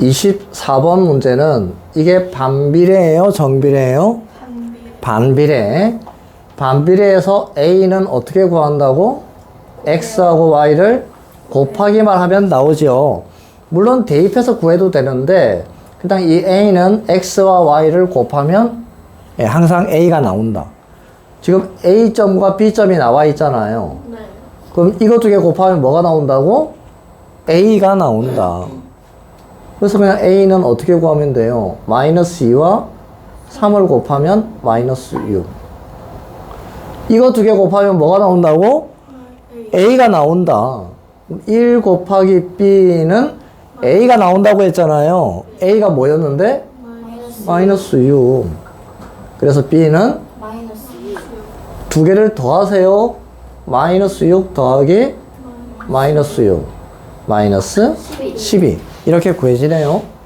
24번 문제는 이게 반비례예요, 정비례예요? 반비례. 반비례에서 A는 어떻게 구한다고? X하고 Y를 곱하기만 하면 나오죠. 물론 대입해서 구해도 되는데 그냥 이 A는 X와 Y를 곱하면 예, 항상 A가 나온다. 지금 A점과 B점이 나와 있잖아요. 네. 그럼 이거 두 개 곱하면 뭐가 나온다고? A가 나온다. 그래서 그냥 A는 어떻게 구하면 돼요? 마이너스 2와 3을 곱하면 마이너스 6. 이거 두 개 곱하면 뭐가 나온다고? A가 나온다. 1 곱하기 B는 A가 나온다고 했잖아요. A가 뭐였는데? 마이너스 마이너스 6. 그래서 B는 마이너스 6. 두 개를 더하세요. 마이너스 6 더하기 마이너스 6. 마이너스 12. 이렇게 구해지네요.